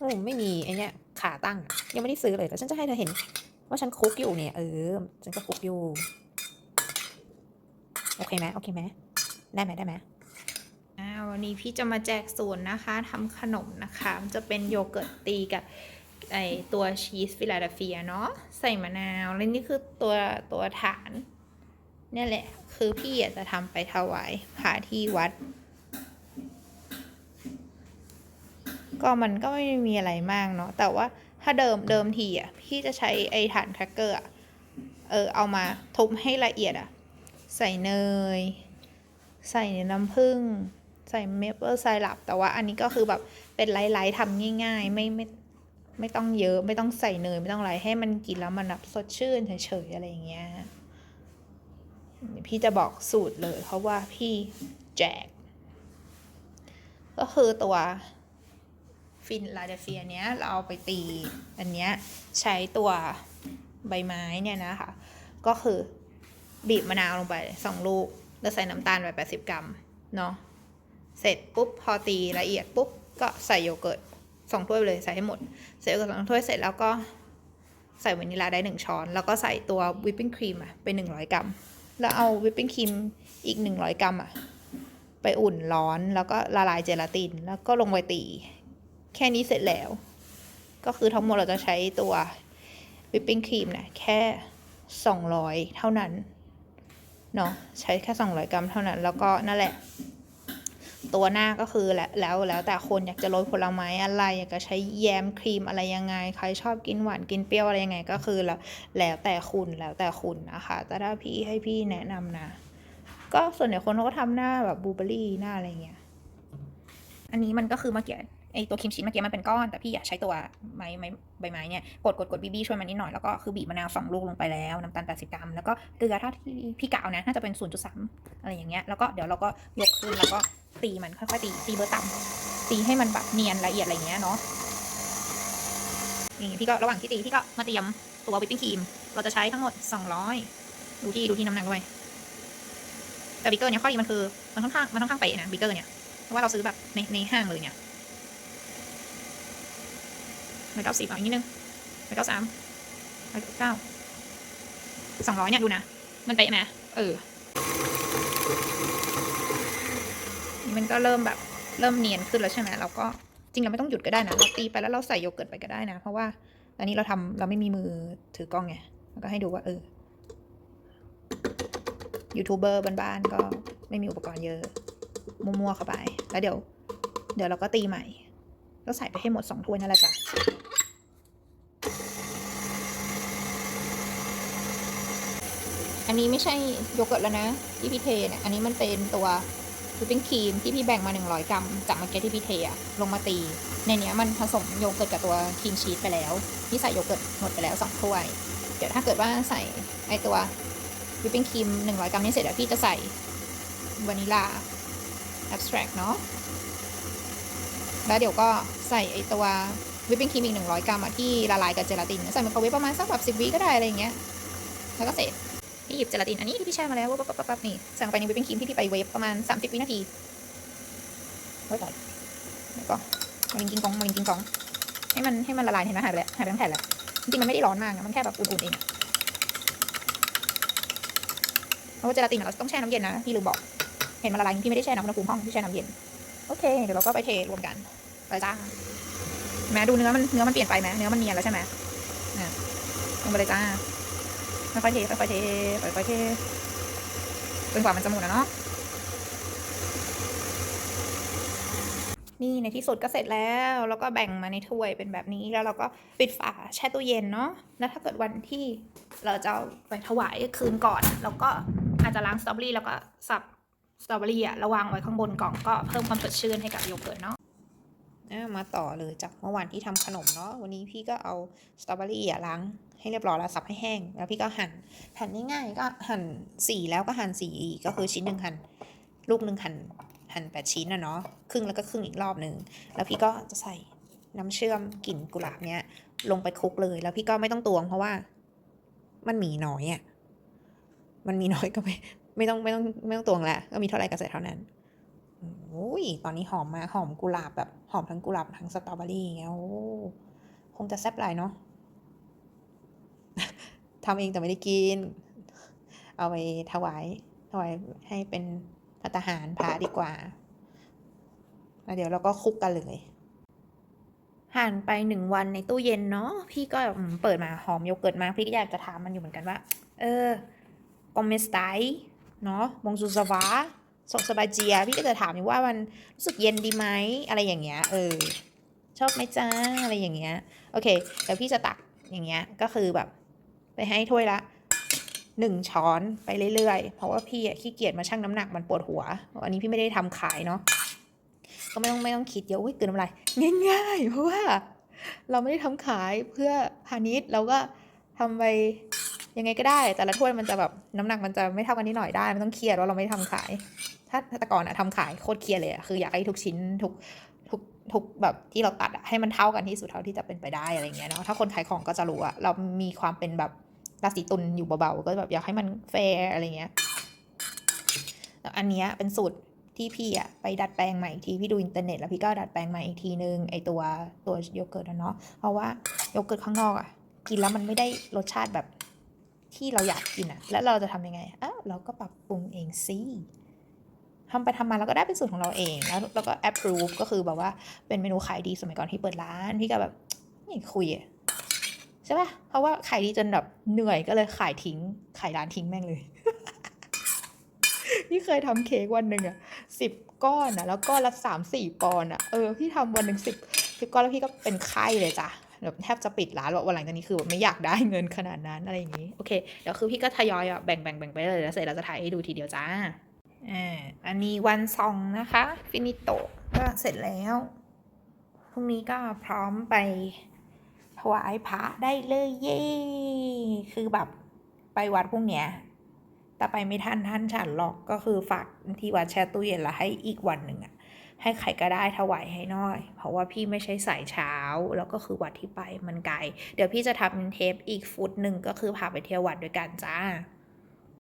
โอ้ไม่มีไอเนี้ยขาตั้งยังไม่ได้ซื้อเลยแต่ฉันจะให้เธอเห็น ว่าฉันคุกอยู่เนี่ย เออ ฉันก็คุกอยู่ โอเคไหมโอเคไหมได้ไหมได้ไหมวันนี้พี่จะมาแจกสูตรนะคะทำขนมนะคะมันจะเป็นโยเกิร์ตตีกับไอตัวชีสฟิลาเดลเฟียเนาะใส่มะนาว แล้วนี่คือตัวตัวฐาน เนี่ยแหละ คือพี่อยากจะทำไปถวายพระที่วัด ก็มันก็ไม่มีอะไรมากเนาะแต่ว่าถ้าเดิมเดิมทีอะพี่จะใช้ไอ้ฐานแครกเกอร์อะเออเอามาทุบให้ละเอียดอะ ใส่เนย ใส่น้ำผึ้งใส่เมเปิลไซรัปแต่ว่าอันนี้ก็คือแบบเป็นไลท์ๆทำง่ายๆ ไม่ไม่ไม่ต้องเยอะไม่ต้องใส่เนยไม่ต้องอะไรให้มันกินแล้วมันแบบสดชื่นเฉยๆอะไรอย่างเงี้ยพี่จะบอกสูตรเลยเพราะว่าพี่แจก ก็คือตัว ฟินลาเดเฟียเนี้ยเราเอาไปตีอันเนี้ยใช้ตัวใบไม้เนี่ยนะคะ ก็คือบีบมะนาวลงไปสองลูก แล้วใส่น้ำตาลไป80กรัมเนาะเสร็จปุ๊บพอตีละเอียดปุ๊บก็ใส่โยเกิร์ตสองถ้วยเลยใส่ให้หมดใส่โยเกิร์ตสองถ้วยเสร็จแล้วก็ใส่วานิลลาได้หนึ่งช้อน แล้วก็ใส่ตัววิปปิ้งครีมอะไปหนึ่งร้อยกรัม แล้วเอาวิปปิ้งครีมอีกหนึ่งร้อยกรัมอะไปอุ่นร้อนแล้วก็ละลายเจลาติน แล้วก็ลงไปตี แค่นี้เสร็จแล้ว ก็คือทั้งหมดเราจะใช้ตัววิปปิ้งครีมนี่ยแค่สองร้อยเท่านั้นเนาะใช้แค่ 200 กรัมเท่านั้น แล้วก็นั่นแหละ ตัวหน้าก็คือแล้วแล้วแล้วแต่คนอยากจะโรยผลไม้อะไร อยากจะใช้แยมครีมอะไรยังไง ใครชอบกินหวานกินเปรี้ยวอะไรยังไงก็คือแล้วแล้วแต่คุณแล้วแต่คุณนะคะแต่ถ้าพี่ให้พี่แนะนำนะ ก็ส่วนใหญ่คนเขาก็ทำหน้าแบบบลูเบอรี่หน้าอะไรเงี้ยอันนี้มันก็คือเมื่อกี้ ไอตัวครีมชีสเมื่อกี้มันเป็นก้อนแต่พี่อยากใช้ตัวไม้ไม้ใบไม้เนี่ยกดกดกดบีบีช่วยมันนิดหน่อยแล้วก็คือบีบมะนาวสองลูกลงไปแล้วน้ำตาล80กรัมแล้วก็เกลือถ้าที่พี่กะเอานะน่าจะเป็น0.3อะไรอย่างเงี้ยแล้วก็เดี๋ยวเราก็ยกขึ้นแล้วก็ตีมันค่อยๆตีตีเบอร์ต่ำตีให้มันแบบเนียนละเอียดอะไรเงี้ยเนาะนี่พี่ก็ระหว่างที่ตีพี่ก็มาเตรียมตัววิปปิ้งครีมเราจะใช้ทั้งหมด200ดูที่ดูที่น้ำหนักด้วยแต่บิ๊กเกอร์เนี่ยข้อดีมันคือมันค่อนข้างมันค่อนข้างเป๊ะนะบิ๊กเกอร์เนี่ยเพราะว่าเราซื้อแบบในในห้างเลยเนี่ย ร้อยเก้าสิบอะอีกนิดนึงร้อยเก้าสามร้อยเก้าสองร้อยเนี่ยดูนะ มันเป๊ะไหมเออ นี่มันก็เริ่มแบบเริ่มเนียนขึ้นแล้วใช่ไหมเราก็จริงเราไม่ต้องหยุดก็ได้นะ เราตีไปแล้วเราใส่โยเกิร์ตไปก็ได้นะ เพราะว่าอันนี้เราทำเราไม่มีมือถือกล้องไงแล้วก็ให้ดูว่าเออยูทูบเบอร์บ้านๆก็ไม่มีอุปกรณ์เยอะมั่วๆเข้าไป แล้วเดี๋ยว เดี๋ยวเราก็ตีใหม่ ก็ใส่ไปให้หมดสองถ้วยนั่นแหละจ้ะอันนี้ไม่ใช่โยเกิร์ตแล้วนะที่พี่เทเนี่ยอันนี้มันเป็นตัววิปปิ้งครีมที่พี่แบ่งมา 100 กรัม จากเมื่อกี้ที่พี่เทอะลงมาตี ในเนี้ยมันผสมโยเกิร์ตกับตัวครีมชีสไปแล้วพี่ใส่โยเกิร์ตหมดไปแล้วสองถ้วย เดี๋ยวถ้าเกิดว่าใส่ไอตัววิปปิ้งครีม100 กรัมนี้เสร็จแล้วพี่จะใส่วานิลา abstract เนาะ แล้วเดี๋ยวก็ใส่ไอตัววิปปิ้งครีมอีก100กรัมอะที่ละลายกับเจลาติน ใส่ไมโครเวฟประมาณสักแบบ10วิก็ได้อะไรอย่างเงี้ย แล้วก็เสร็จพี่หยิบเจลาตินอันนี้ที่พี่แช่มาแล้วปั๊บปั๊บปั๊บนี่ใส่ลงไปในวิปปิ้งครีมที่พี่ไปเวฟประมาณ30วินาทีไว้ก่อนแล้วก็มาลิงกิงกองมาลิงกิงกองให้มันให้มันละลายเห็นไหมหายไปแล้วหายไปทั้งแผ่นแล้วจริงๆมันไม่ได้ร้อนมากนะมันแค่แบบอุ่นๆเองเพราะว่าเจลาตินเราต้องแช่น้ำเย็นนะพี่ลืมบอก เห็นมันละลายพี่ไม่ได้แช่น้ำอุณหภูมิห้องพี่แช่น้ำเย็น โอเค เดี๋ยวเราก็ไปเทรวมกัน ไปจ้าแม้ดูเนื้อมันเนื้อมันเปลี่ยนไปไหมเนื้อมันเนียนแล้วใช่ไหมอะลงไปเลยจ้าค่อยๆเทค่อยๆเทค่อยๆเทจนกว่ามันจะหมดนะเนาะนี่ในที่สุดก็เสร็จแล้ว แล้วก็แบ่งมาในถ้วยเป็นแบบนี้แล้วเราก็ปิดฝาแช่ตู้เย็นเนาะแล้วถ้าเกิดวันที่เราจะไปถวายคืนก่อน แล้วก็อาจจะล้างสตรอเบอรี่แล้วก็สับสตรอเบอรี่อะระวางไว้ข้างบนกล่องก็เพิ่มความสดชื่นให้กับโยเกิร์ตเนาะ มาต่อเลยจากเมื่อวานที่ทำขนมเนาะวันนี้พี่ก็เอาสตรอเบอรี่อะล้างให้เรียบร้อยแล้วสับให้แห้ง แล้วพี่ก็หั่นหั่นง่ายๆก็หั่นสี่แล้วก็หั่นสี่อีกก็คือชิ้นหนึ่งหั่นลูกหนึ่งหั่นหั่นแปดชิ้นนะเนาะครึ่งแล้วก็ครึ่งอีกรอบหนึ่งแล้วพี่ก็จะใส่น้ำเชื่อมกลิ่นกุหลาบเนี้ยลงไปคลุกเลย แล้วพี่ก็ไม่ต้องตวงเพราะว่า มันมีน้อยอะมันมีน้อยก็ไม่ไม่ต้องไม่ต้องไม่ต้องตวงละก็มีเท่าไหร่ก็ใส่เท่านั้นโอ้ยตอนนี้หอมมากหอมกุหลาบแบบ หอมทั้งกุหลาบทั้งสตรอเบอรี่อย่างเงี้ยโอ้คงจะแซ่บหลายเนาะทำเองแต่ไม่ได้กิน เอาไปถวายถวายให้เป็นพัตหารพระดีกว่าแล้วเดี๋ยวเราก็คลุกกันเลยผ่านไปหนึ่งวันในตู้เย็นเนาะพี่ก็เปิดมาหอมโยเกิร์ตมากพี่ก็อยากจะถามมันอยู่เหมือนกันว่า เออคอมเมสไตเนาะบงซูสวา สกสบายเจีย พี่ก็จะถามอยู่ว่ามันรู้สึกเย็นดีไหมอะไรอย่างเงี้ยเออชอบไหมจ้าอะไรอย่างเงี้ยโอเคเดี๋ยวพี่จะตักอย่างเงี้ยก็คือแบบ ไปให้ถ้วยละหนึ่งช้อนไปเรื่อยๆ เพราะว่าพี่อะขี้เกียจมาชั่งน้ำหนักมันปวดหัว อันนี้พี่ไม่ได้ทำขายเนาะก็ไม่ต้องไม่ต้องคิดเยอะอุ้ยเกินอะไรง่าย ๆ เพราะว่าเราไม่ได้ทำขายเพื่อพาณิชย์เราก็ทำไปยังไงก็ได้ แต่ละถ้วยมันจะแบบน้ำหนักมันจะไม่เท่ากันนิดหน่อยได้ไม่ต้องเครียดว่าเราไม่ได้ทำขาย ถ้าแต่ก่อนอะทำขายโคตรเครียดเลยอะคืออยากให้ทุกชิ้นทุกทุกทุกแบบที่เราตัดอะให้มันเท่ากันที่สุดเท่าที่จะเป็นไปได้อะไรเงี้ยเนาะถ้าคนขายของก็จะรู้อะเรามีความเป็นแบบราศีตุลอยู่เบาๆก็แบบอยากให้มันแฟร์อะไรเงี้ยแล้วอันเนี้ยเป็นสูตรที่พี่อะไปดัดแปลงใหม่อีกทีพี่ดูอินเทอร์เน็ตแล้วพี่ก็ดัดแปลงใหม่อีกทีนึงไอตัวตัวโยเกิร์ตเนาะเพราะว่าโยเกิร์ตข้างนอกอะกินแล้วมันไม่ได้รสชาติแบบที่เราอยากกินอะแล้วเราจะทำยังไงอ้าวเราก็ปรับปรุงเองสิ ทำไปทำมาเราก็ได้เป็นสูตรของเราเองแล้วเราก็ approve ก็คือแบบว่าเป็นเมนูขายดีสมัยก่อนที่เปิดร้านพี่ก็แบบนี่คุยใช่ปะเพราะว่าขายดีจนแบบเหนื่อยก็เลยขายทิ้งขายร้านทิ้งแม่งเลยนี่เคยทำเค้กวันหนึ่งอะสิบก้อนอะแล้วก้อนละสามสี่ปอนอะเออพี่ทำวันหนึ่งสิบสิบก้อนแล้วพี่ก็เป็นไข้เลยจ้ะแบบแทบจะปิดร้านแล้ววันหลังจากนี้คือแบบไม่อยากได้เงินขนาดนั้นอะไรอย่างนี้โอเคเดี๋ยวคือพี่ก็ทยอยอะแบ่งแบ่งแบ่งไปเลยแล้วเสร็จเราจะถ่ายให้ดูทีเดียวจ้า อันนี้วันซองนะคะ ฟินิโตก็เสร็จแล้ว พรุ่งนี้ก็พร้อมไปถวายพระได้เลยเย่คือแบบไปวัดพรุ่งเนี้ย แต่ไปไม่ทันท่านฉันหรอกก็คือฝากที่วัดแช่ตู้เย็นล้วให้อีกวันหนึ่งอะให้ใครก็ได้ถวายให้หน้อย เพราะว่าพี่ไม่ใช่สายเช้าแล้วก็คือวัดที่ไปมันไกล เดี๋ยวพี่จะทำเทปอีกฟุตหนึ่งก็คือพาไปเที่ยววัดด้วยกันจ้า